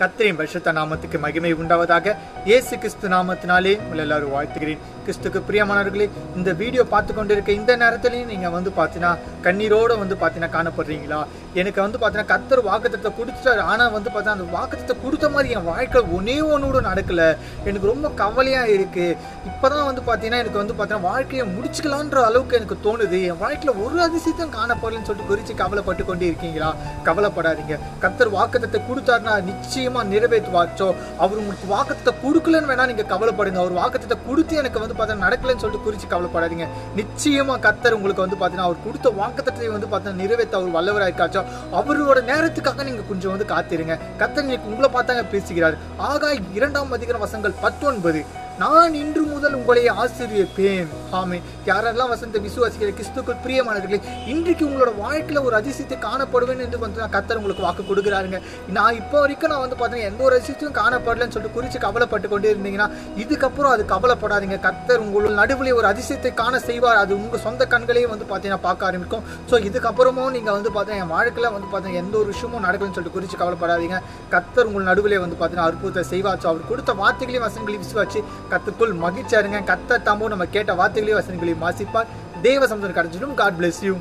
கத்திரின் பரிசுத்த நாமத்துக்கு மகிமை உண்டாவதாக இயேசு கிறிஸ்து நாமத்தினாலே உங்களை எல்லாரும் வாழ்த்துகிறேன். கிறிஸ்துக்கு பிரியமானவர்களே இந்த வீடியோ பார்த்து கொண்டிருக்க இந்த நேரத்துலையும் நீங்கள் வந்து பார்த்தீங்கன்னா கண்ணீரோடு வந்து பார்த்தீங்கன்னா காணப்படுறீங்களா? எனக்கு வந்து பார்த்தீங்கன்னா கத்தர் வாக்குத்தத்தை கொடுத்துட்டாரு. ஆனால் வந்து பார்த்தீங்கன்னா அந்த வாக்குத்தத்தை கொடுத்த மாதிரி என் வாழ்க்கை ஒன்னே ஒன்றோடு நடக்கலை. எனக்கு ரொம்ப கவலையாக இருக்குது இப்போ தான் வந்து பார்த்தீங்கன்னா எனக்கு வந்து பார்த்தீங்கன்னா வாழ்க்கையை முடிச்சுக்கலான்ற அளவுக்கு எனக்கு தோணுது. என் வாழ்க்கையில் ஒரு அதிசயத்தையும் காணப்படலன்னு சொல்லிட்டு குறித்து கவலைப்பட்டு கொண்டே இருக்கீங்களா? கவலைப்படாதீங்க. கத்தர் வாக்குத்தத்தை கொடுத்தாருன்னா நிச்சயம் நிறைவேற்றுவாச்சோ? அவர் உங்களுக்கு வாக்குத்தத்தை கொடுக்கலன்னு வேணா நீங்க கவலைப்படுங்க. அவர் வாக்குத்தத்தை கொடுத்து எனக்கு வந்து பார்த்தீங்கன்னா நடக்கலன்னு சொல்லிட்டு குறித்து கவலைப்படாதீங்க. நிச்சயமா கத்தர் உங்களுக்கு வந்து பார்த்தீங்கன்னா அவர் கொடுத்த வாக்குத்தத்தை வந்து பார்த்தீங்கன்னா நிறைவேற்ற அவர் வல்லவராக இருக்காச்சோ அவரோட நேரத்துக்காக நீங்க கொஞ்சம் வந்து காத்திருங்க. கத்தர் இன்னைக்கு உங்களை பார்த்தாங்க பேசுகிறார். ஆகாய் இரண்டாம் அதிகார வசங்கள் பத்தொன்பது. நான் இன்று முதல் உங்களை ஆசிரியப்பேன் ஆமே யாரெல்லாம் வசந்த விசுவாசிக்கிற கிறிஸ்துக்குள் பிரியமானவர்களே இன்றைக்கு உங்களோட வாழ்க்கையில் ஒரு அதிசயத்தை காணப்படுவேன் என்று வந்து கத்தர் உங்களுக்கு வாக்கு கொடுக்குறாருங்க. நான் இப்போ வரைக்கும் நான் வந்து பார்த்தீங்கன்னா எந்த ஒரு அதிசயத்தையும் காணப்படலன்னு சொல்லிட்டு குறித்து கவலைப்பட்டு கொண்டே இருந்தீங்கன்னா இதுக்கப்புறம் அது கவலைப்படாதீங்க. கத்தர் உங்களோட நடுவில் ஒரு அதிசயத்தை காண செய்வார். அது உங்கள் சொந்த கண்களையும் வந்து பார்த்தீங்கன்னா பார்க்க ஆரம்பிக்கும். ஸோ இதுக்கப்புறமும் நீங்கள் வந்து பார்த்தீங்கன்னா என் வாழ்க்கையில் வந்து பார்த்தீங்கன்னா எந்த ஒரு விஷயமும் நடக்கலன்னு சொல்லிட்டு குறித்து கவலைப்படாதீங்க. கத்தர் உங்கள் நடுவில் வந்து பார்த்தீங்கன்னா அற்புதத்தை செய்வாச்சு அவர் கொடுத்த வார்த்தைகளையும் வசனங்களையும் விசுவாச்சு கத்துக்குள் மகிழ்ச்சியா இருங்க. கத்த தாமும் நம்ம கேட்ட வார்த்தைகளையும் வசனங்களையும் வாசிப்பார். தேவ சமுதம் கடைஞ்சிடும் காட் பிளெஸ் யூ